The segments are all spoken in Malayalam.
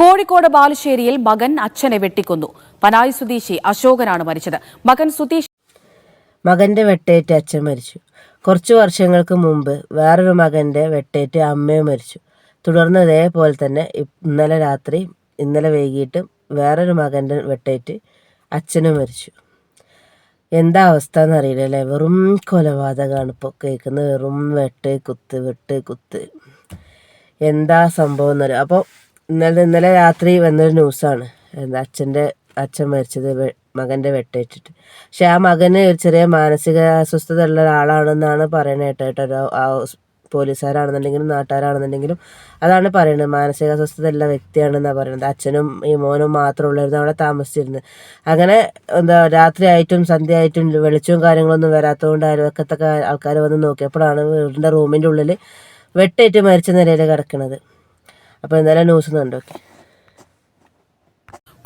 കോഴിക്കോട് ബാലുശ്ശേരിയിൽ മകൻ അച്ഛനെ വെട്ടിക്കൊന്നു. പനായി സ്വദേശി അശോകനാണ് മരിച്ചത്. മകൻ സുതീഷ് മകന്റെ വെട്ടേറ്റ് അച്ഛൻ മരിച്ചു. കുറച്ചു വർഷങ്ങൾക്ക് മുമ്പ് വേറൊരു മകന്റെ വെട്ടേറ്റ് അമ്മയും മരിച്ചു. തുടർന്ന് ഇതേപോലെ തന്നെ ഇന്നലെ രാത്രി ഇന്നലെ വൈകിട്ട് വേറൊരു മകന്റെ വെട്ടേറ്റ് അച്ഛനും മരിച്ചു. എന്താ അവസ്ഥ എന്നറിയില്ല അല്ലേ? വെറും കൊലപാതകമാണ് ഇപ്പോൾ കേൾക്കുന്നത്. വെറും വെട്ട് കുത്ത് വെട്ട് കുത്ത്. എന്താ സംഭവം എന്നറിയാം. അപ്പോൾ ഇന്നലെ ഇന്നലെ രാത്രി വന്നൊരു ന്യൂസാണ്. എന്താ അച്ഛന്റെ അച്ഛൻ മരിച്ചത് മകന്റെ വെട്ടേറ്റിട്ട്. പക്ഷെ ആ മകന് ഒരു ചെറിയ മാനസിക അസ്വസ്ഥത ഉള്ള ഒരാളാണെന്നാണ് പറയുന്നത് കേട്ടോ കേട്ടോ. ആ പോലീസുകാരാണെന്നുണ്ടെങ്കിലും നാട്ടുകാരാണെന്നുണ്ടെങ്കിലും അതാണ് പറയുന്നത് മാനസിക അസ്വസ്ഥത ഉള്ള വ്യക്തിയാണെന്നാണ് പറയുന്നത് അച്ഛനും ഈ മോനും മാത്രമുള്ളായിരുന്നു അവിടെ താമസിച്ചിരുന്നത്. അങ്ങനെ എന്താ രാത്രി ആയിട്ടും സന്ധ്യ ആയിട്ടും വെളിച്ചവും കാര്യങ്ങളൊന്നും വരാത്തതുകൊണ്ട് അയൽവക്കത്തൊക്കെ ആൾക്കാർ വന്ന് നോക്കിയപ്പോഴാണ് വീടിന്റെ റൂമിന്റെ ഉള്ളിൽ വെട്ടേറ്റ് മരിച്ച നിലയിൽ കിടക്കുന്നത് അപ്പോൾ എന്തായാലും ന്യൂസ് കണ്ടു.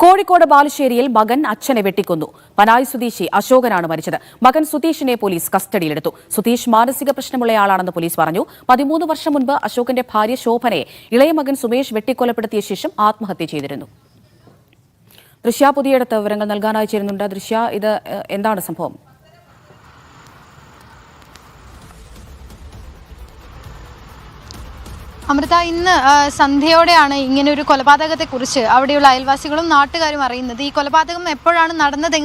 കോഴിക്കോട് ബാലുശ്ശേരിയിൽ മകൻ അച്ഛനെ വെട്ടിക്കൊന്നു. പനായി സ്വദേശി അശോകനാണ് മരിച്ചത്. മകൻ സുതീഷിനെ പോലീസ് കസ്റ്റഡിയിലെടുത്തു. സുതീഷ് മാനസിക പ്രശ്നമുള്ളയാളാണെന്ന് പോലീസ് പറഞ്ഞു. പതിമൂന്ന് വർഷം മുൻപ് അശോകന്റെ ഭാര്യ ശോഭനയെ ഇളയ മകൻ സുമേഷ് വെട്ടിക്കൊലപ്പെടുത്തിയ ശേഷം ആത്മഹത്യ ചെയ്തിരുന്നു. ദൃശ്യ പുതിയടത്ത് വിവരങ്ങൾ നൽകാനായി ചേരുന്നുണ്ട്. ദൃശ്യ ഇത് എന്താണ് സംഭവം? അമൃത ഇന്ന് സന്ധ്യയോടെയാണ് ഇങ്ങനെ ഒരു കൊലപാതകത്തെ കുറിച്ച് അവിടെയുള്ള അയൽവാസികളും നാട്ടുകാരും അറിയുന്നത്. ഈ കൊലപാതകം എപ്പോഴാണ് നടന്നത്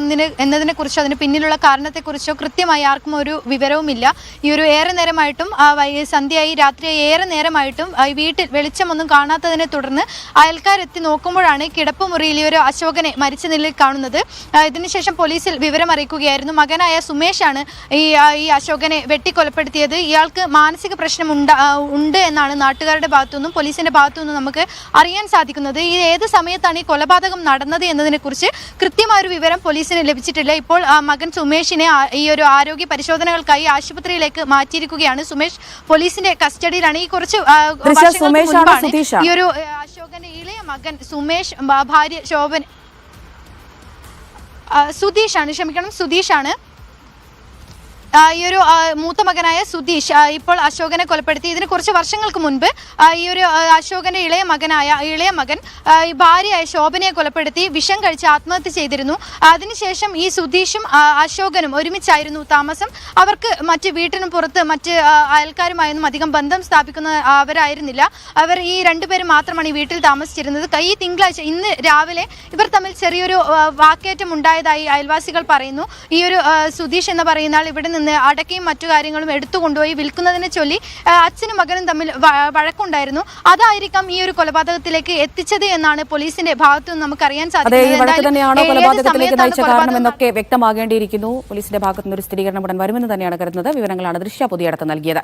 എന്നതിന് കുറിച്ചോ അതിന് പിന്നിലുള്ള കാരണത്തെക്കുറിച്ചോ കൃത്യമായി ആർക്കും ഒരു വിവരവുമില്ല. ഈ ഒരു ഏറെ നേരമായിട്ടും സന്ധ്യയായി രാത്രി ഏറെ നേരമായിട്ടും വീട്ടിൽ വെളിച്ചമൊന്നും കാണാത്തതിനെ തുടർന്ന് അയൽക്കാരെത്തി നോക്കുമ്പോഴാണ് കിടപ്പുമുറിയിൽ ഒരു അശോകനെ മരിച്ച നിലയിൽ കാണുന്നത്. ഇതിനുശേഷം പോലീസിൽ വിവരം അറിയിക്കുകയായിരുന്നു മകനായ സുമേഷാണ് ഈ ഈ അശോകനെ വെട്ടിക്കൊലപ്പെടുത്തിയത്. ഇയാൾക്ക് മാനസിക പ്രശ്നം ഉണ്ട് എന്നാണ് ഉണ്ട് ഭാഗത്തു ഭാഗത്തുനിന്നും പോലീസിന്റെ ഭാഗത്തുനിന്നും നമുക്ക് അറിയാൻ സാധിക്കുന്നത് ഈ ഏത് സമയത്താണ് ഈ കൊലപാതകം നടന്നത് എന്നതിനെക്കുറിച്ച് കൃത്യമായൊരു വിവരം പോലീസിന് ലഭിച്ചിട്ടില്ല. ഇപ്പോൾ മകൻ സുമേഷിനെ ഈ ഒരു ആരോഗ്യ പരിശോധനകൾക്കായി ആശുപത്രിയിലേക്ക് മാറ്റിയിരിക്കുകയാണ് സുമേഷ്. പോലീസിന്റെ കസ്റ്റഡിയിലാണ്. ഈ കുറച്ച്? ഈ ഒരു അശോകന്റെ ഇളയ മകൻ സുമേഷ് ഭാര്യ ശോഭൻ സുധീഷാണ് ക്ഷമിക്കണം സുധീഷാണ് ഈ ഒരു മൂത്ത മകനായ സുധീഷ് ഇപ്പോൾ അശോകനെ കൊലപ്പെടുത്തി. ഇതിന് കുറച്ച് വർഷങ്ങൾക്ക് മുൻപ് ഈ ഒരു അശോകന്റെ ഇളയ മകനായ ഇളയ മകൻ ഈ ഭാര്യയായ ശോഭനയെ കൊലപ്പെടുത്തി വിഷം കഴിച്ച് ആത്മഹത്യ ചെയ്തിരുന്നു. അതിനുശേഷം ഈ സുധീഷും അശോകനും ഒരുമിച്ചായിരുന്നു താമസം. അവർക്ക് മറ്റ് വീട്ടിനും പുറത്ത് മറ്റ് അയൽക്കാരുമായൊന്നും അധികം ബന്ധം സ്ഥാപിക്കുന്ന അവരായിരുന്നില്ല. അവർ ഈ രണ്ടുപേരും മാത്രമാണ് ഈ വീട്ടിൽ താമസിച്ചിരുന്നത്. ഈ തിങ്കളാഴ്ച ഇന്ന് രാവിലെ ഇവർ തമ്മിൽ ചെറിയൊരു വാക്കേറ്റം ഉണ്ടായതായി അയൽവാസികൾ പറയുന്നു. ഈ ഒരു സുധീഷ് എന്ന് പറയുന്ന ഇവിടെ നിന്ന് അടക്കയും മറ്റു കാര്യങ്ങളും എടുത്തു കൊണ്ടുപോയി വിൽക്കുന്നതിനെ ചൊല്ലി അച്ഛനും മകനും തമ്മിൽ വഴക്കുണ്ടായിരുന്നു. അതായിരിക്കാം ഈ ഒരു കൊലപാതകത്തിലേക്ക് എത്തിച്ചത് എന്നാണ് പോലീസിന്റെ ഭാഗത്തു നിന്ന് നമുക്ക് അറിയാൻ സാധിക്കുന്നത്. വ്യക്തമാകേണ്ടിയിരിക്കുന്നു. പോലീസിന്റെ ഭാഗത്തുനിന്ന് ഒരു സ്ഥിരീകരണം ഉടൻ വരുമെന്ന് തന്നെയാണ് കരുതുന്നത്. വിവരങ്ങളാണ് ദൃശ്യ പുതിയടത്ത് നൽകിയത്.